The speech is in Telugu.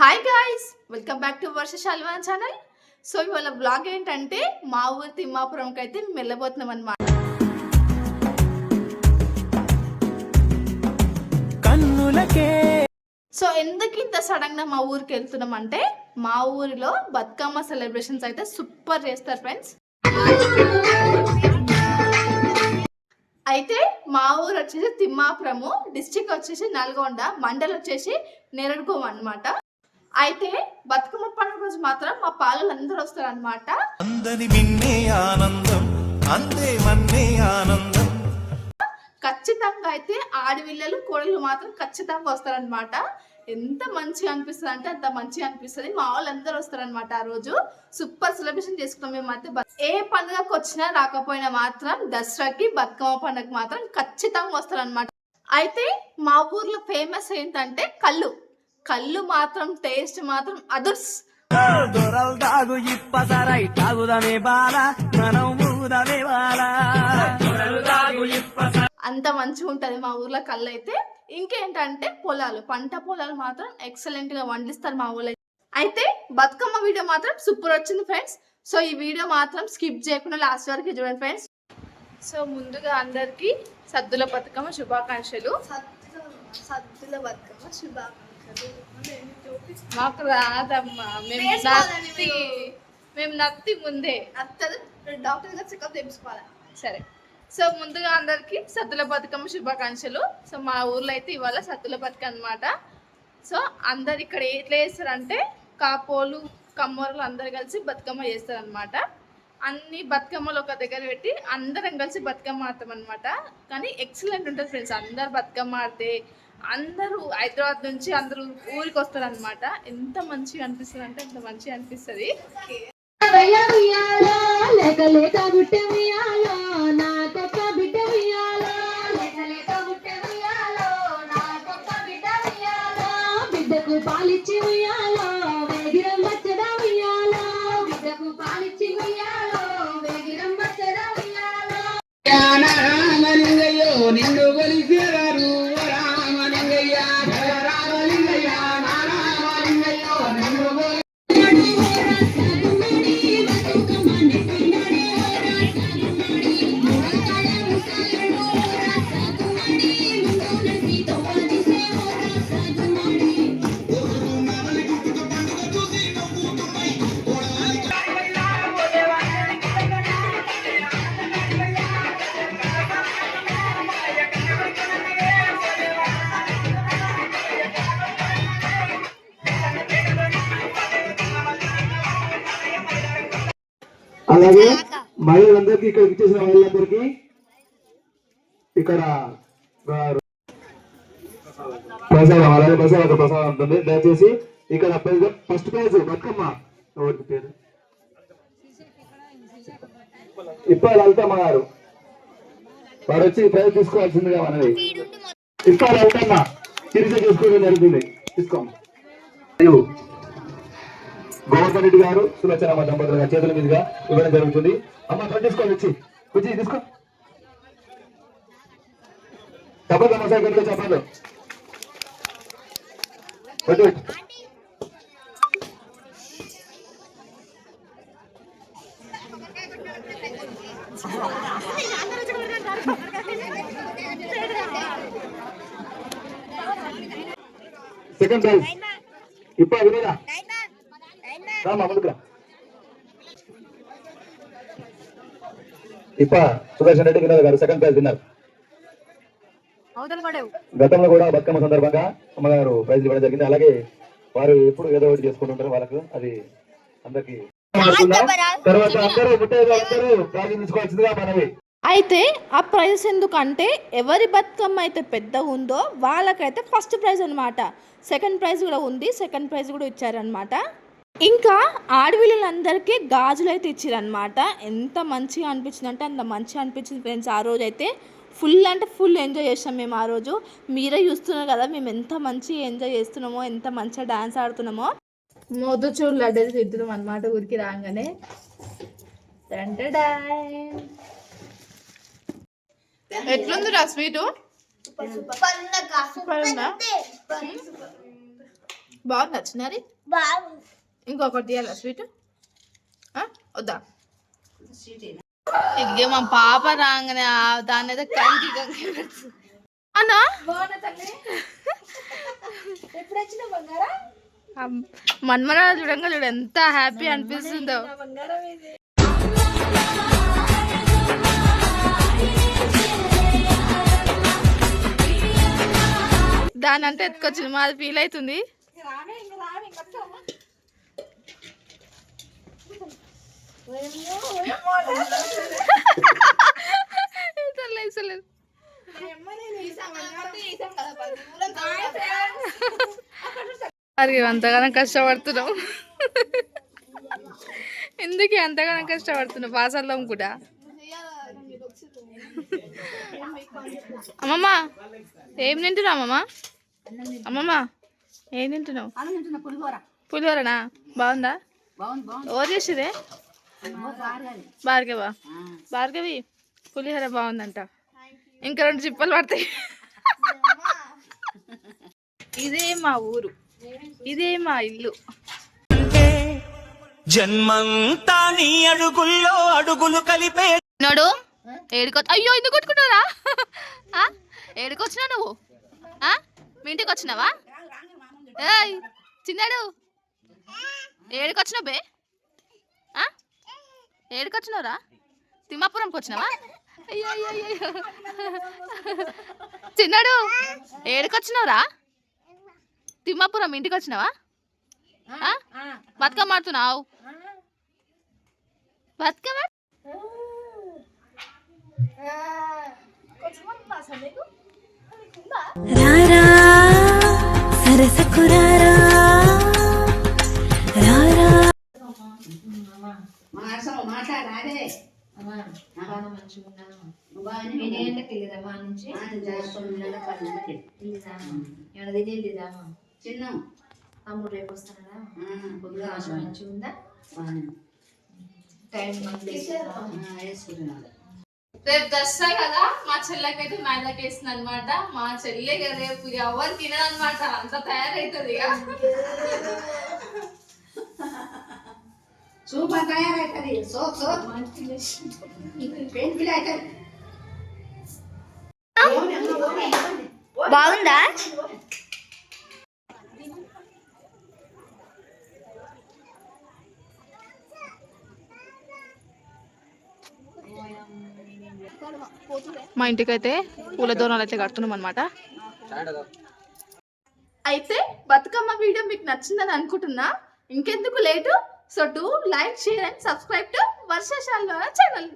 Hi guys welcome back to Varsha Shalvan channel so ఇవాళ బ్లాగ్ ఏంటంటే మా ఊరు తిమ్మాపురంకి అయితే మేము వెళ్ళబోతున్నాం అనమాట సో ఎందుకు ఇంత సడన్గా మా ఊరికి వెళ్తున్నాం అంటే మా ఊరిలో బతుకమ్మ సెలబ్రేషన్స్ అయితే సూపర్ చేస్తారు ఫ్రెండ్స్ అయితే మా ఊరు వచ్చేసి తిమ్మాపురము డిస్టిక్ వచ్చేసి నల్గొండ మండల్ వచ్చేసి నెరడుకోమ అనమాట అయితే బతుకమ్మ పండుగ రోజు మాత్రం మా పాలలు అందరూ వస్తారు అనమాట ఖచ్చితంగా అయితే ఆడవిల్లలు కోడలు మాత్రం ఖచ్చితంగా వస్తారనమాట ఎంత మంచిగా అనిపిస్తుంది అంటే అంత మంచిగా అనిపిస్తుంది మా వాళ్ళందరూ వస్తారనమాట ఆ రోజు సూపర్ సెలబ్రేషన్ చేసుకున్నాం అయితే ఏ పండుగకు వచ్చినా రాకపోయినా మాత్రం దసరాకి బతుకమ్మ పండుగ మాత్రం ఖచ్చితంగా వస్తారనమాట అయితే మా ఊర్లో ఫేమస్ ఏంటంటే కళ్ళు కళ్ళు మాత్రం టేస్ట్ మాత్రం అదుర్స్ తాగు బాల మనం అంత మంచిగా ఉంటుంది మా ఊర్లో కళ్ళు అయితే ఇంకేంటంటే పొలాలు పంట పొలాలు మాత్రం ఎక్సలెంట్ గా వండిస్తారు మా ఊళ్ళో అయితే బతుకమ్మ వీడియో మాత్రం సూపర్ వచ్చింది ఫ్రెండ్స్ సో ఈ వీడియో మాత్రం స్కిప్ చేయకుండా లాస్ట్ వరకు చూడండి ఫ్రెండ్స్ సో ముందుగా అందరికీ సద్దుల బతుకమ్మ శుభాకాంక్షలు సద్దుల బతుకమ్మ శుభాకాంక్ష మాకు రాదమ్మా మేము నత్తి మేము నత్తి ముందే అత్తలు డాక్టర్ గారు చెకప్ చేయించుకోవాలి సరే సో ముందుగా అందరికీ సద్దుల బతుకమ్మ శుభాకాంక్షలు సో మా ఊర్లో అయితే ఇవాళ సద్దుల బతుక అనమాట సో అందరు ఇక్కడ ఎట్లా చేస్తారంటే కాపోలు కమ్మోరలు అందరు కలిసి బతుకమ్మ చేస్తారనమాట అన్ని బతుకమ్మలు ఒక దగ్గర పెట్టి అందరం కలిసి బతుకమ్మ ఆడతాం అనమాట కానీ ఎక్సలెంట్ ఉంటుంది ఫ్రెండ్స్ అందరు బతుకమ్మ ఆడితే అందరూ హైదరాబాద్ నుంచి అందరూ ఊరికి వస్తారు అనమాట ఎంత మంచిగా అనిపిస్తుంది అంటే అంత మంచిగా అనిపిస్తుంది లేక లేక నాకు అలాగే మహిళలందరికి ఇక్కడికి ఇచ్చేసిన మహిళలందరికీ ఇక్కడ ప్రసాదం అలాగే ప్రసాదం ప్రసాదం ఉంటుంది దయచేసి ఇక్కడ ఫస్ట్ ప్రైజ్ బతుకమ్మ ఎవరికి పేరు ఇప్పాడు అల్తమ్మ గారు వారు వచ్చి ప్రైజ్ తీసుకోవాల్సిందిగా మనది ఇప్పాడు అల్తమ్మ తిరిగి తీసుకోవడం జరుగుతుంది తీసుకోమ్మ గోవర్ధన్ రెడ్డి గారు సులోచనమ్మ దంపతుల చేతుల మీదుగా ఇవ్వడం జరుగుతుంది అమ్మ తీసుకోండి వచ్చి వచ్చి తీసుకో తప్పదు అమ్మ సార్ గట్టిగా చెప్పాలి సెకండ్ ప్రైజ్ ఇప్పుడు వినోదా ராமா முதுக்குறான் இப்ப సుదర్శన్ రెడ్డి వినోద్ గారు సెకండ్ ప్రైజ్ విన్నారు గతంలో కూడా బతుకమ్మ సందర్భంగా అమ్మగారు ప్రైజ్ ఇవ్వడం జరిగింది అలాగే వారు ఎప్పుడు ఏదో ఒకటి చేసుకుంటుంటారు వాళ్ళకు అది అందరికి తర్వాత అందరూ అందరూ మనవి అయితే ఆ ప్రైజ్ ఎందుకంటే ఎవరి బతుకమ్మ అయితే పెద్ద ఉందో వాళ్ళకైతే ఫస్ట్ ప్రైజ్ అనమాట సెకండ్ ప్రైజ్ కూడా ఉంది సెకండ్ ప్రైజ్ కూడా ఇచ్చారనమాట ఇంకా ఆడపిల్లలందరికీ గాజులు అయితే ఇచ్చారనమాట ఎంత మంచిగా అనిపించింది అంటే అంత మంచిగా అనిపించింది ఫ్రెండ్స్ ఆ రోజు అయితే ఫుల్ అంటే ఫుల్ ఎంజాయ్ చేసాం మేము ఆ రోజు మీరే చూస్తున్నారు కదా మేము ఎంత మంచిగా ఎంజాయ్ చేస్తున్నామో ఎంత మంచిగా డాన్స్ ఆడుతున్నామో మొదచూరు లడ్డూలు తిద్దుదాం అనమాట ఊరికి రాగానే ఎట్లుంది రా స్వీటు బాగుంది నచ్చినారి ఇంకొకటి తీయాల స్వీట్ వద్దా ఇదిగే మా పాప రాగానే దాని అయితే అన్నా మన్మరా చూడంగా చూడు ఎంత హ్యాపీ అనిపిస్తుందో దాని అంటే ఎత్తుకొచ్చింది మాది ఫీల్ అవుతుంది అరే అంతగానం కష్టపడుతున్నావు ఎందుకే అంతగానం కష్టపడుతున్నావు పాసల్లో కూడా అమ్మమ్మ ఏం తింటున్నావు అమ్మమ్మ అమ్మమ్మ ఏం తింటున్నావు పులిహోరనా బాగుందా ఓర్ చేసిదే భార్గవా భార్గవి పులిహోర బాగుందంట ఇంకా రెండు చిప్పలు పడతాయి ఇదే మా ఊరు ఇదే మా ఇల్లు జన్మంతా నీ అడుగుల్లో అడుగులు కలిపే నోడు ఏడుకో అయ్యో ఎందుకు కొట్టుకున్నారా ఏడుకొచ్చినా నువ్వు మీ ఇంటికి వచ్చినావా ఏయ్ చిన్నాడు ఏడుకొచ్చినా బే ఏడుకొచ్చినవరా తిమ్మాపురంకి వచ్చినావా అయ్యో అయ్యో చిన్నాడు ఏడికొచ్చినావురా తిమ్మాపురం ఇంటికి వచ్చినావా బతుకమ్మ ఆడుతున్నావు బతుకమ్మ రారా సరసకురారా మంచిగా ఉన్నావా నేనేళ్ళకి చిన్న తమ్ముడు రేపు వస్తున్నాడా కొద్దిగా మంచిగా ఉందా రేపు దసరా కదా మా చెల్లెకైతే మైదాకి వేసింది అనమాట మా చెల్లె కదా రేపు ఎవరు తినదనమాట అంత తయారైతుంది సూపర్ తయారవుతుంది అవుతుంది బాగుందా మా ఇంటికైతే పూల దోనాలు అయితే కడుతున్నాం అనమాట అయితే బతుకమ్మ వీడియో మీకు నచ్చిందని అనుకుంటున్నా ఇంకెందుకు late So do like, share and subscribe to Varsha Shalvara channel.